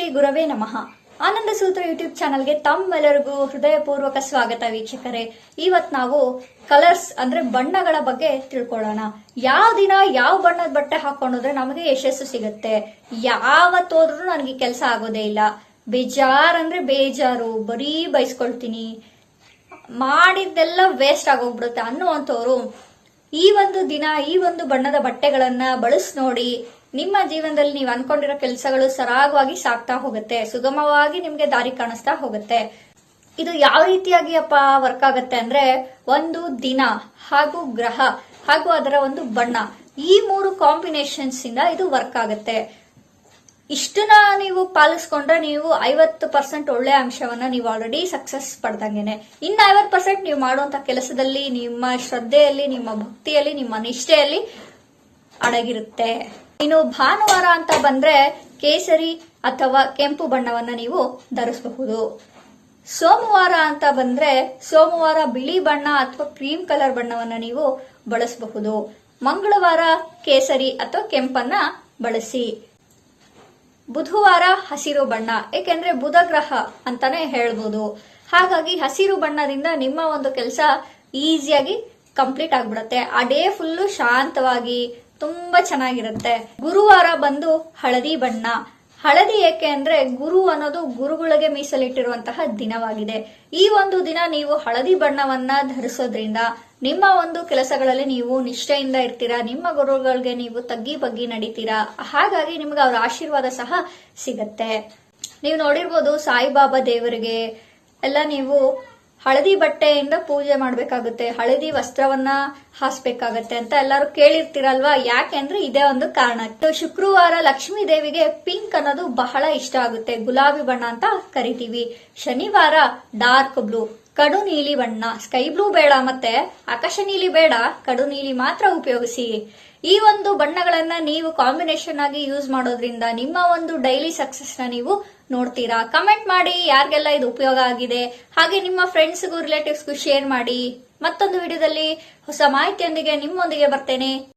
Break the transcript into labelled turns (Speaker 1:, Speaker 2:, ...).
Speaker 1: ಶ್ರೀ ಗುರವೇ ನಮಃ. ಆನಂದ ಸೂತ್ರ ಯೂಟ್ಯೂಬ್ ಚಾನಲ್ಗೆ ತಮ್ಮೆಲ್ಲರಿಗೂ ಹೃದಯಪೂರ್ವಕ ಸ್ವಾಗತ ವೀಕ್ಷಕರೇ. ಇವತ್ ನಾವು ಕಲರ್ಸ್ ಅಂದ್ರೆ ಬಣ್ಣಗಳ ಬಗ್ಗೆ ತಿಳ್ಕೊಳ್ಳೋಣ. ಯಾವ ದಿನ ಯಾವ ಬಣ್ಣದ ಬಟ್ಟೆ ಹಾಕೊಂಡ್ರೆ ನಮಗೆ ಯಶಸ್ಸು ಸಿಗುತ್ತೆ? ಯಾವತ್ತೋದ್ರೂ ನನಗೆ ಕೆಲಸ ಆಗೋದೇ ಇಲ್ಲ. ಬೇಜಾರ್ ಅಂದ್ರೆ ಬೇಜಾರು. ಬರೀ ಬೈಸ್ಕೊಳ್ತೀನಿ. ಮಾಡಿದ್ದೆಲ್ಲ ವೇಸ್ಟ್ ಆಗೋಗ್ಬಿಡುತ್ತೆ ಅನ್ನುವಂಥವ್ರು ಈ ಒಂದು ದಿನ ಈ ಒಂದು ಬಣ್ಣದ ಬಟ್ಟೆಗಳನ್ನ ಬಳಸಿ ನೋಡಿ ನಿಮ್ಮ ಜೀವನದಲ್ಲಿ ನೀವು ಅನ್ಕೊಂಡಿರೋ ಕೆಲಸಗಳು ಸರಾಗವಾಗಿ ಸಾಗ್ತಾ ಹೋಗುತ್ತೆ, ಸುಗಮವಾಗಿ ನಿಮ್ಗೆ ದಾರಿ ಕಾಣಿಸ್ತಾ ಹೋಗುತ್ತೆ. ಇದು ಯಾವ ರೀತಿಯಾಗಿ ಅಪ್ಪ ವರ್ಕ್ ಆಗುತ್ತೆ ಅಂದ್ರೆ, ಒಂದು ದಿನ ಹಾಗೂ ಗ್ರಹ ಹಾಗೂ ಅದರ ಒಂದು ಬಣ್ಣ, ಈ ಮೂರು ಕಾಂಬಿನೇಷನ್ಸ್ ಇಂದ ಇದು ವರ್ಕ್ ಆಗುತ್ತೆ. ಇಷ್ಟನ್ನ ನೀವು ಪಾಲಿಸ್ಕೊಂಡ್ರೆ ನೀವು ಐವತ್ತು ಪರ್ಸೆಂಟ್ ಒಳ್ಳೆ ಅಂಶವನ್ನ ನೀವು ಆಲ್ರೆಡಿ ಸಕ್ಸಸ್ ಪಡ್ದಂಗೆನೆ. ಇನ್ನು ಐವತ್ತು ಪರ್ಸೆಂಟ್ ನೀವು ಮಾಡುವಂತ ಕೆಲಸದಲ್ಲಿ ನಿಮ್ಮ ಶ್ರದ್ಧೆಯಲ್ಲಿ, ನಿಮ್ಮ ಭಕ್ತಿಯಲ್ಲಿ, ನಿಮ್ಮ ನಿಷ್ಠೆಯಲ್ಲಿ ಅಡಗಿರುತ್ತೆ. ಇನ್ನು ಭಾನುವಾರ ಅಂತ ಬಂದ್ರೆ ಕೇಸರಿ ಅಥವಾ ಕೆಂಪು ಬಣ್ಣವನ್ನ ನೀವು ಧರಿಸಬಹುದು. ಸೋಮವಾರ ಅಂತ ಬಂದ್ರೆ ಸೋಮವಾರ ಬಿಳಿ ಬಣ್ಣ ಅಥವಾ ಕ್ರೀಮ್ ಕಲರ್ ಬಣ್ಣವನ್ನ ನೀವು ಬಳಸಬಹುದು. ಮಂಗಳವಾರ ಕೇಸರಿ ಅಥವಾ ಕೆಂಪನ್ನ ಬಳಸಿ. ಬುಧವಾರ ಹಸಿರು ಬಣ್ಣ, ಏಕೆಂದ್ರೆ ಬುಧ ಗ್ರಹ ಅಂತಾನೆ ಹೇಳ್ಬೋದು. ಹಾಗಾಗಿ ಹಸಿರು ಬಣ್ಣದಿಂದ ನಿಮ್ಮ ಒಂದು ಕೆಲಸ ಈಸಿಯಾಗಿ ಕಂಪ್ಲೀಟ್ ಆಗ್ಬಿಡತ್ತೆ. ಆ ಡೇ ಫುಲ್ಲು ಶಾಂತವಾಗಿ ತುಂಬಾ ಚೆನ್ನಾಗಿರುತ್ತೆ. ಗುರುವಾರ ಬಂದು ಹಳದಿ ಬಣ್ಣ. ಹಳದಿ ಏಕೆ ಅಂದ್ರೆ ಗುರು ಅನ್ನೋದು ಗುರುಗಳಿಗೆ ಮೀಸಲಿಟ್ಟಿರುವಂತಹ ದಿನವಾಗಿದೆ. ಈ ಒಂದು ದಿನ ನೀವು ಹಳದಿ ಬಣ್ಣವನ್ನ ಧರಿಸೋದ್ರಿಂದ ನಿಮ್ಮ ಒಂದು ಕೆಲಸಗಳಲ್ಲಿ ನೀವು ನಿಷ್ಠೆಯಿಂದ ಇರ್ತೀರಾ? ನಿಮ್ಮ ಗುರುಗಳಿಗೆ ನೀವು ತಗ್ಗಿ ಬಗ್ಗಿ ನಡೀತೀರಾ? ಹಾಗಾಗಿ ನಿಮ್ಗೆ ಅವರ ಆಶೀರ್ವಾದ ಸಹ ಸಿಗತ್ತೆ. ನೀವು ನೋಡಿರ್ಬೋದು ಸಾಯಿಬಾಬಾ ದೇವರಿಗೆ ಎಲ್ಲ ನೀವು ಹಳದಿ ಬಟ್ಟೆಯಿಂದ ಪೂಜೆ ಮಾಡ್ಬೇಕಾಗುತ್ತೆ, ಹಳದಿ ವಸ್ತ್ರವನ್ನ ಹಾಸ್ಬೇಕಾಗತ್ತೆ ಅಂತ ಎಲ್ಲರೂ ಯಾಕೆ ಯಾಕೆಂದ್ರೆ ಇದೇ ಒಂದು ಕಾರಣ ಶುಕ್ರವಾರ ಲಕ್ಷ್ಮೀ ದೇವಿಗೆ ಪಿಂಕ್ ಅನ್ನೋದು ಬಹಳ ಇಷ್ಟ ಆಗುತ್ತೆ. ಗುಲಾಬಿ ಬಣ್ಣ ಅಂತ ಕರಿತೀವಿ. ಶನಿವಾರ ಡಾರ್ಕ್ ಬ್ಲೂ ಕಡು ನೀಲಿ ಬಣ್ಣ. ಸ್ಕೈ ಬ್ಲೂ ಬೇಡ ಮತ್ತೆ ಆಕಾಶ ನೀಲಿ ಬೇಡ ಕಡು ನೀಲಿ ಮಾತ್ರ ಉಪಯೋಗಿಸಿ. ಈ ಒಂದು ಬಣ್ಣಗಳನ್ನ ನೀವು ಕಾಂಬಿನೇಷನ್ ಆಗಿ ಯೂಸ್ ಮಾಡೋದ್ರಿಂದ ನಿಮ್ಮ ಒಂದು ಡೈಲಿ ಸಕ್ಸಸ್ನ ನೀವು ನೋಡ್ತೀರಾ? ಕಮೆಂಟ್ ಮಾಡಿ, ಯಾರಿಗೆಲ್ಲ ಇದು ಉಪಯೋಗ ಆಗಿದೆ? ಹಾಗೆ ನಿಮ್ಮ ಫ್ರೆಂಡ್ಸ್ಗೂ ರಿಲೇಟಿವ್ಸ್ಗೂ ಶೇರ್ ಮಾಡಿ. ಮತ್ತೊಂದು ವಿಡಿಯೋದಲ್ಲಿ ಹೊಸ ಮಾಹಿತಿಯೊಂದಿಗೆ ನಿಮ್ಮೊಂದಿಗೆ ಬರ್ತೇನೆ.